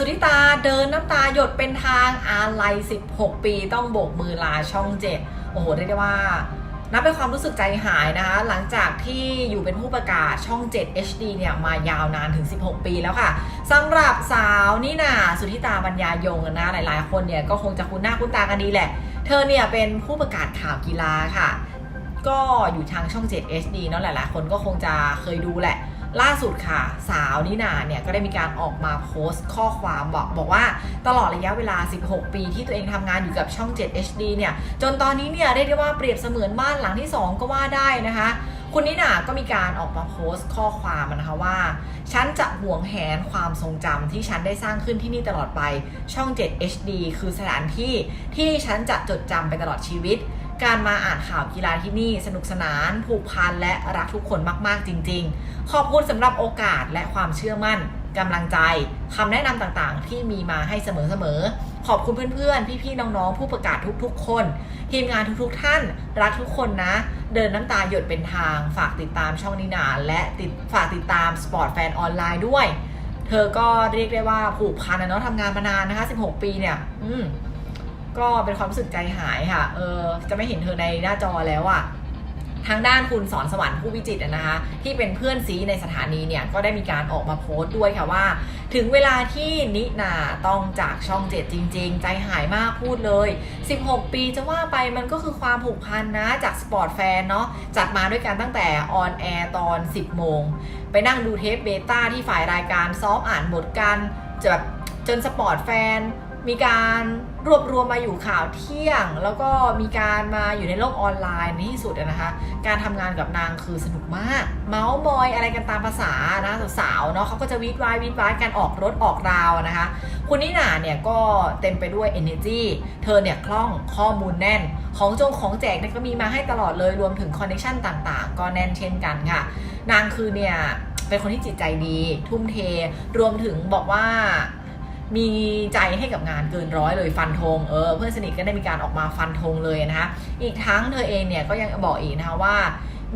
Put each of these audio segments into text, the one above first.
สุธิตาเดินน้ำตาหยดเป็นทางอาลัย 16 ปีต้องโบกมือลาช่องเจ็ดโอ้โหเรียกได้ว่านับเป็นความรู้สึกใจหายนะคะ หลังจากที่อยู่เป็นผู้ประกาศช่อง 7 HD เนี่ย มายาวนานถึง 16 ปีแล้วค่ะสำหรับสาวนี่นาสุธิตาบรรยายงนะ หลายๆ คนเนี่ย ก็คงจะคุ้นหน้าคุ้นตากันดีแหละ เธอเนี่ย เป็นผู้ประกาศข่าวกีฬาค่ะ ก็อยู่ทางช่อง 7 HD เนาะหลาย ๆ คนก็คงจะเคยดูแหละ ล่าสุดค่ะ สาวนินาเนี่ยก็ได้มีการออกมาโพสต์ข้อความบอกบอกว่าตลอดระยะเวลา 16 ปีที่ตัวเองทำงานอยู่กับช่อง 7 HD เนี่ย จนตอนนี้เนี่ยเรียกได้ว่าเปรียบเสมือนบ้านหลังที่ 2 ก็ว่าได้นะคะ คุณนินาก็มีการออกมาโพสต์ข้อความนะคะว่า ฉันจะห่วงแหนความทรงจำที่ฉันได้สร้างขึ้นที่นี่ตลอดไปช่อง 7 HD คือสถานที่ที่ฉันจะจดจำไปตลอดชีวิต การมาอ่านข่าวกีฬาที่นี่สนุกสนาน ผูกพันและรักทุกคนมากๆจริง ๆ ขอบคุณสำหรับโอกาสและความเชื่อมั่นกำลังใจคำแนะนำต่างๆ ที่มีมาให้เสมอๆขอบคุณเพื่อนๆ พี่ๆ น้องๆ ผู้ประกาศทุกๆ คน ทีมงานทุกๆ ท่าน รักทุกคนนะ เดินน้ำตาหยดเป็นทาง ฝากติดตามช่องนินาและติดฝากติดตามสปอร์ตแฟนออนไลน์ด้วย เธอก็เรียกได้ว่าผูกพันนะเนาะทำงานมานานนะคะ 16 ปีเนี่ย อืม ก็เป็นความรู้สึกใจหายค่ะ เออ จะไม่เห็นเธอในหน้าจอแล้วอะทางด้านคุณสอนสวรรค์ผู้วิจิตรนะคะ ที่เป็นเพื่อนซีในสถานีเนี่ย ก็ได้มีการออกมาโพสต์ด้วยค่ะว่า ถึงเวลาที่นินาต้องจากช่องเจ็ดจริง ๆ ใจหายมากพูดเลย 16 ปีจะว่าไปมันก็คือความผูกพันนะ จากสปอร์ตแฟนเนาะจัดมาด้วยกันตั้งแต่ออนแอร์ตอน 10 โมง ไปนั่งดูเทปเบต้าที่ฝ่ายรายการซ้อมอ่านบทกันจะแบบจนสปอร์ตแฟน มีการรวบรวมมาอยู่ข่าวเที่ยง แล้วก็มีการมาอยู่ในโลกออนไลน์ในที่สุดนะคะ การทำงานกับนางคือสนุกมาก เมาส์มอยอะไรกันตามภาษานะสาวๆเนาะเขาก็จะวีดวายวีดวายการออกรถออกราวนะคะ คุณนิหนาเนี่ยก็เต็มไปด้วย energy เธอเนี่ยคล่องข้อมูลแน่น ของจงของแจกเนี่ยก็มีมาให้ตลอดเลยรวมถึงคอนเนคชันต่างๆ ก็แน่นเช่นกันค่ะ นางคือเนี่ยเป็นคนที่จิตใจดี ทุ่มเท รวมถึงบอกว่า มีใจให้กับงานเกินร้อยเลยฟันธงเออเพื่อนสนิทก็ได้มีการออกมาฟันธงเลยนะคะอีกทั้งเธอเองเนี่ยก็ยังบอกอีกนะคะว่า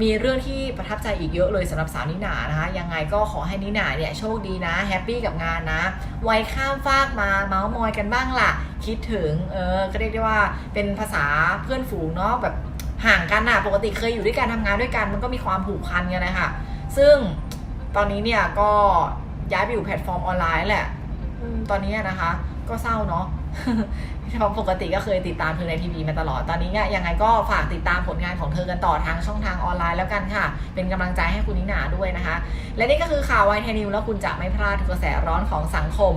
มีเรื่องที่ประทับใจอีกเยอะเลยสำหรับสาวนิหนานะคะยังไงก็ขอให้นิหนาเนี่ยโชคดีนะแฮปปี้กับงานนะไว้ข้ามฟากมาเมาส์มอยกันบ้างล่ะ คิดถึงเออก็เรียกได้ว่าเป็นภาษาเพื่อนฝูงเนาะแบบห่างกันน่ะปกติเคยอยู่ด้วยกันทำงานด้วยกัน มันก็มีความผูกพันกันนะคะซึ่งตอนนี้เนี่ยก็ย้ายไปอยู่แพลตฟอร์มออนไลน์แหละ ตอนนี้นะคะ ก็เศร้าเนาะเพราะปกติก็เคยติดตามเธอในทีวีมาตลอด ตอนนี้เนี่ยยังไงก็ฝากติดตามผลงานของเธอกันต่อทางช่องทางออนไลน์แล้วกันค่ะ เป็นกำลังใจให้คุณนิหนาด้วยนะคะ และนี่ก็คือข่าวไวท์เทนิวแล้วคุณจะไม่พลาดทุกกระแสร้อนของสังคม